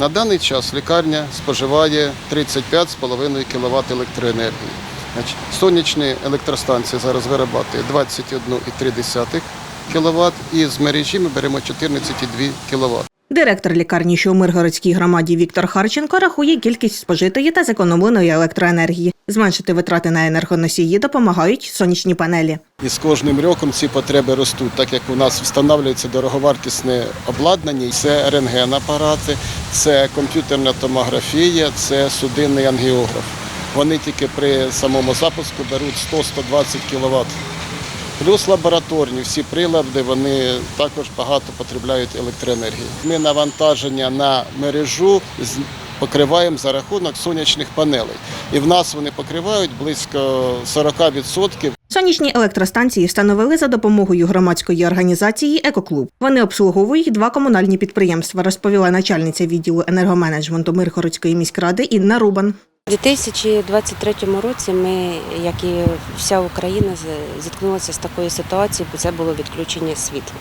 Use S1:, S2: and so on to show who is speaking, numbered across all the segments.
S1: На даний час лікарня споживає 35,5 кВт електроенергії. Сонячні електростанції зараз виробляють 21,3 кВт і з мережі ми беремо 14,2 кВт.
S2: Директор лікарні, що у Миргородській громаді Віктор Харченко рахує кількість спожитої та зекономленої електроенергії. Зменшити витрати на енергоносії допомагають сонячні панелі.
S1: І з кожним роком ці потреби ростуть, так як у нас встановлюється дороговартісне обладнання, це рентген-апарати, це комп'ютерна томографія, це судинний ангіограф. Вони тільки при самому запуску беруть 100-120 кВт. Плюс лабораторні всі прилади вони також багато потребляють електроенергії. Ми навантаження на мережу покриваємо за рахунок сонячних панелей. І в нас вони покривають близько 40%
S2: Сонячні електростанції встановили за допомогою громадської організації Екоклуб. Вони обслуговують два комунальні підприємства, розповіла начальниця відділу енергоменеджменту Миргородської міськради Інна Рубан.
S3: У 2023 році ми, як і вся Україна, зіткнулися з такою ситуацією, бо це було відключення світла.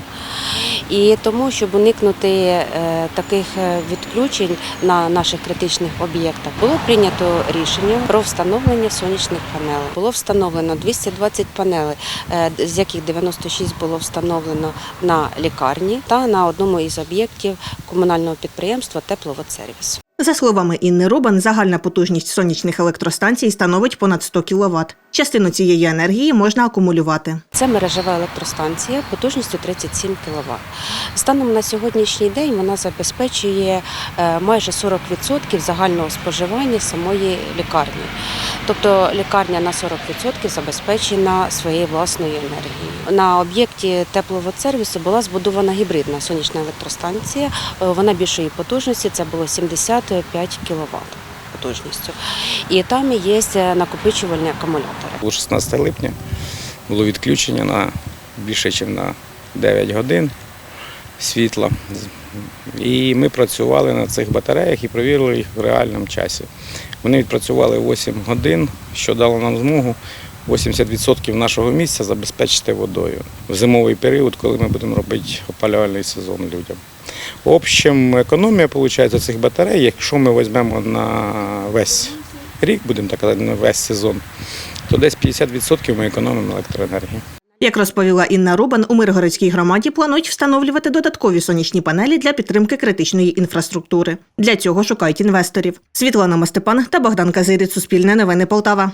S3: І тому, щоб уникнути е, таких е, відключень на наших критичних об'єктах, було прийнято рішення про встановлення сонячних панелей. Було встановлено 220 панелей, е, з яких 96 було встановлено на лікарні та на одному із об'єктів комунального підприємства Тепловодсервіс.
S2: За словами Інни Рубан, загальна потужність сонячних електростанцій становить понад 100 кВт. Частину цієї енергії можна акумулювати.
S3: Це мережева електростанція потужністю 37 кВт. Станом на сьогоднішній день вона забезпечує е, майже 40% загального споживання самої лікарні. Тобто лікарня на 40% забезпечена своєю власною енергією. На об'єкті тепловодсервісу була збудована гібридна сонячна електростанція. Е, Вона більшої потужності, це було 75 кВт потужністю. І там є е, накопичувальні акумулятори.
S4: Було 16 липня було відключення на більше, ніж на 9 годин світла. І ми працювали на цих батареях і перевірили їх в реальному часі. Вони відпрацювали 8 годин, що дало нам змогу 80% нашого місця забезпечити водою в зимовий період, коли ми будемо робити опалювальний сезон людям. В общем, економія виходить цих батарей, якщо ми візьмемо на весь рік, будемо так казати, на весь сезон, то десь 50% ми економимо електроенергії.
S2: Як розповіла Інна Рубан, у Миргородській громаді планують встановлювати додаткові сонячні панелі для підтримки критичної інфраструктури. Для цього шукають інвесторів. Світлана Мастепан та Богдан Казирі Суспільне новини Полтава.